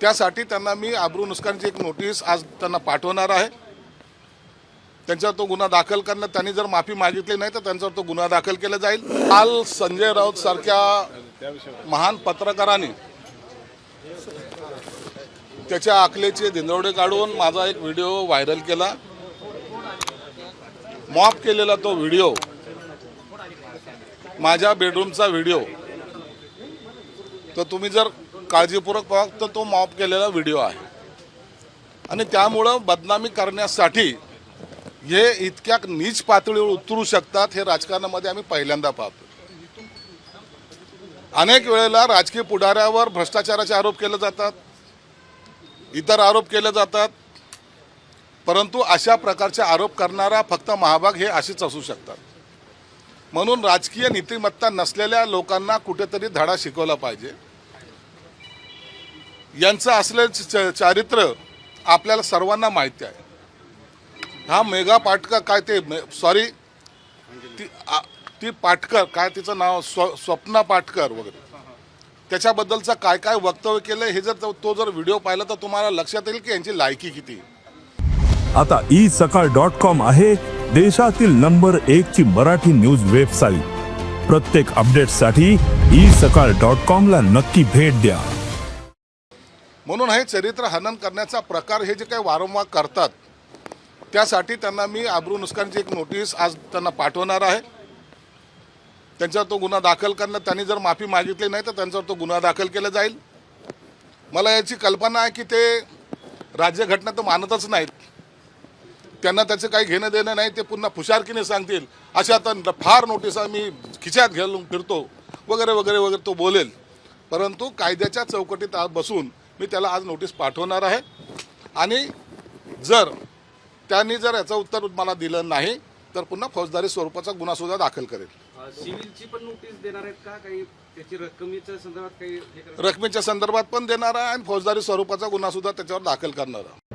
त्यासाठी त्यांना मी आबरू नुकसानची एक नोटीस आज त्यांना पाठवणार आहे. त्यांच्यावर तो गुन्हा दाखल करणं त्यांनी जर माफी मागितली नाही तर त्यांच्यावर तो गुन्हा दाखल केला जाईल. काल संजय राऊत सारख्या महान पत्रकारांनी त्याच्या आखलेचे धिंदवडे काढून माझा एक व्हिडिओ व्हायरल केला. मॉप केलेला तो व्हिडिओ माझ्या बेडरूमचा व्हिडिओ तर तुम्ही जर काळजीपूर्वक फक्त तर तो मॉप केलेला व्हिडिओ आहे. आणि त्यामुळं बदनामी करण्यासाठी हे इतक्या नीच पातळीवर उतरू शकतात हे राजकारणामध्ये आम्ही पहिल्यांदा पाहतो. अनेक वेळेला राजकीय पुढाऱ्यावर भ्रष्टाचाराचे आरोप केले जातात इतर आरोप केले जातात परंतु अशा प्रकारचे आरोप करणारा फक्त महाभाग हे असेच असू शकतात. म्हणून राजकीय नीतिमत्ता नसलेल्या लोकांना कुठेतरी धडा शिकवला पाहिजे. यांचं असलेलं च- चारित्र्य आपल्याला सर्वांना माहिती आहे. हा मेघा पाटकर काय ते सॉरी ती आ- ती पाटकर काय तिचं नाव स्व स्वप्ना पाटकर वगैरे. त्याच्याबद्दलचं काय काय वक्तव्य केलं हे जर तो- तो जर व्हिडिओ पाहिला तर तुम्हाला लक्षात येईल की यांची लायकी किती आता ई सकाळ डॉट कॉम आहे देशातील नंबर एक ची मराठी न्यूज वेबसाईट. प्रत्येक अपडेटसाठी ई सकाळ डॉट कॉम ला नक्की भेट द्या. म्हणून हे चरित्र हनन करण्याचा प्रकार हे जे काही वारंवार करतात त्यासाठी त्यांना मी आबरू नुकसानची एक नोटीस आज त्यांना पाठवणार आहे. त्यांच्यावर तो गुन्हा दाखल करण्यात त्यांनी जर माफी मागितली नाही तर त्यांच्यावर तो गुन्हा दाखल केला जाईल. मला याची कल्पना आहे की ते राज्यघटना तर मानतच नाहीत. त्यांना त्याचं काही घेणं देणं नाही ते पुन्हा फुशारकीने सांगतील. अशा तर फार नोटिसा मी खिच्यात घालून फिरतो वगैरे वगैरे वगैरे तो बोलेल. परंतु कायद्याच्या चौकटीत आत बसून मी त्याला आज नोटीस पाठवणार आहे. आणि जर त्यांनी जर याचं उत्तर मला दिलं नाही तर पुन्हा फौजदारी स्वरूपाचा गुन्हा सुद्धा दाखल करेल. सिव्हिलची पण नोटीस देणार आहेत का? काही त्याची रक्कमीच्या संदर्भात काही? रकमेच्या संदर्भात पण देणार आहे आणि फौजदारी स्वरूपाचा गुन्हा सुद्धा त्याच्यावर दाखल करणार आहे.